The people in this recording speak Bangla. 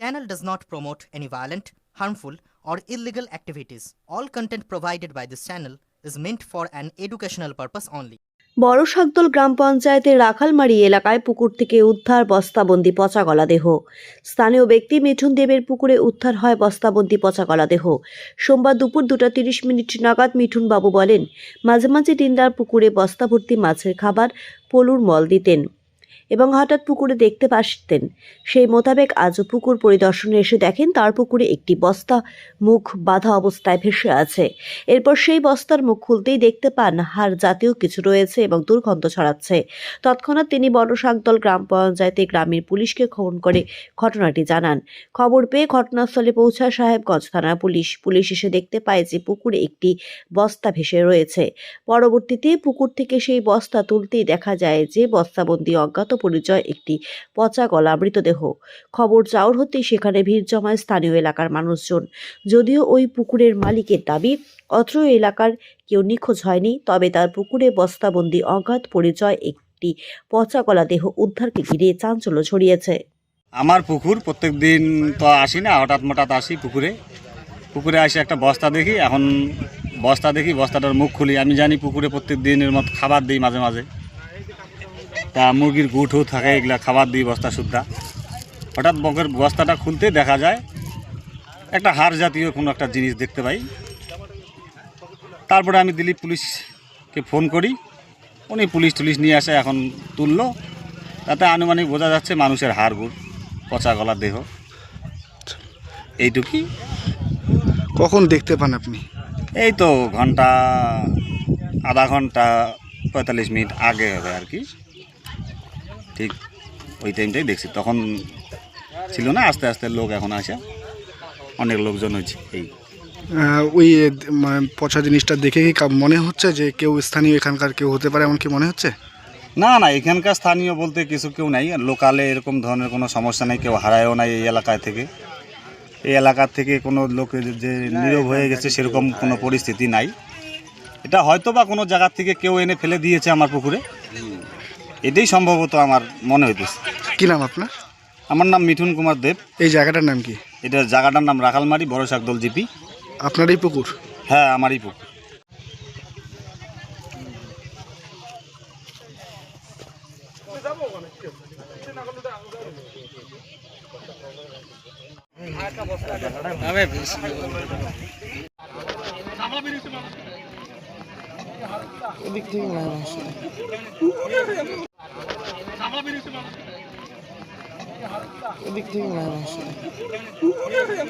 Channel does not promote any violent, harmful, or illegal activities. All content provided by this channel is meant for an educational purpose only. বড় শাকদল গ্রাম পঞ্চায়েতের রাখালমারি এলাকায় পুকুর থেকে উদ্ধার বস্তাবন্দি পচা গলা দেহ স্থানীয় ব্যক্তি মিঠুন দেবের পুকুরে উদ্ধার হয় বস্তাবন্দি পচা গলা দেহ সোমবার দুপুর দুটা তিরিশ মিনিট নাগাদ মিঠুন বাবু বলেন মাঝে মাঝে দিনদার পুকুরে বস্তা ভর্তি মাছের খাবার পলুর মল দিতেন এবং হঠাৎ পুকুরে দেখতে পাসতেন সেই মোতাবেক আজও পুকুর পরিদর্শনে এসে দেখেন তার পুকুরে একটি বস্তা মুখ বাঁধা অবস্থায় ভেসে আছে। এরপর সেই বস্তার মুখ খুলতেই দেখতে পান হার জাতীয় কিছু রয়েছে এবং দুর্গন্ধ ছড়াচ্ছে। তৎক্ষণাৎ তিনি বড় শাকদল গ্রাম পঞ্চায়েতে গ্রামের পুলিশকে ফোন করে ঘটনাটি জানান। খবর পেয়ে ঘটনাস্থলে পৌঁছায় সাহেবগঞ্জ থানার পুলিশ। পুলিশ এসে দেখতে পায় যে পুকুরে একটি বস্তা ভেসে রয়েছে। পরবর্তীতে পুকুর থেকে সেই বস্তা তুলতেই দেখা যায় যে বস্তাবন্দি অজ্ঞাত পরিচয় একটি পচা গলা মৃতদেহ। খবর চাউর হতেই সেখানে ভিড় জমায় স্থানীয় এলাকার মানুষজন। যদিও ওই পুকুরের মালিকের দাবি, অত্র এলাকার কেউ নিখোঁজ হয়নি, তবে তার পুকুরে বস্তাবন্দি অগাধ পরিচয় একটি পচা গলা দেহ উদ্ধারকে ঘিরে চাঞ্চল্য ছড়িয়েছে। আমার পুকুর, প্রত্যেক দিন তো আসি না, হঠাৎ মঠাৎ আসি পুকুরে। পুকুরে আসি একটা বস্তা দেখি, এখন বস্তা দেখি, বস্তাটার মুখ খুলি। আমি জানি পুকুরে প্রত্যেক দিনের মতো খাবার দিই মাঝে মাঝে। তা মুরগির গুঠও থাকে এগুলা খাবার দিই বস্তা সুদ্ধা হঠাৎ বকের বস্তাটা খুলতে দেখা যায় একটা হাড় জাতীয় কোনো একটা জিনিস দেখতে পাই। তারপরে আমি দিলীপ পুলিশকে ফোন করি উনি পুলিশ টুলিশ নিয়ে আসে এখন তুললো। তাতে আনুমানিক বোঝা যাচ্ছে মানুষের হাড় গুড় পচা গলা দেহ। এইটুকুই কখন দেখতে পান আপনি? এই তো ঘণ্টা আধা ঘণ্টা পঁয়তাল্লিশ মিনিট আগে হবে আর কি। ঠিক ওই টাইমটাই দেখছি। তখন ছিল না আস্তে আস্তে লোক এখন আসে। অনেক লোকজন হয়েছে এই। ওই মানে পচা জিনিসটা দেখে কি মনে হচ্ছে যে কেউ স্থানীয় এখানকার কেউ হতে পারে এমন কি মনে হচ্ছে? না না এখানকার স্থানীয় বলতে কিছু কেউ নাই। লোকালে এরকম ধরনের কোনো সমস্যা নেই কেউ হারায়ও নাই এই এলাকায় থেকে। এই এলাকার থেকে কোনো লোকের যে নীরব হয়ে গেছে সেরকম কোনো পরিস্থিতি নাই। এটা হয়তো বা কোনো জায়গার থেকে কেউ এনে ফেলে দিয়েছে আমার পুকুরে। এটাই সম্ভবত আমার মনে হইতেছে। কি নাম আপনার? আমার নাম মিঠুন কুমার দেব। এই জায়গাটার নাম কি? এটা জায়গাটার নাম রাখালমারি বড় শাকদল জিপি। আপনার এই পুকুর? হ্যাঁ আমারই পুকুর। এদিক থেকে মনে হয়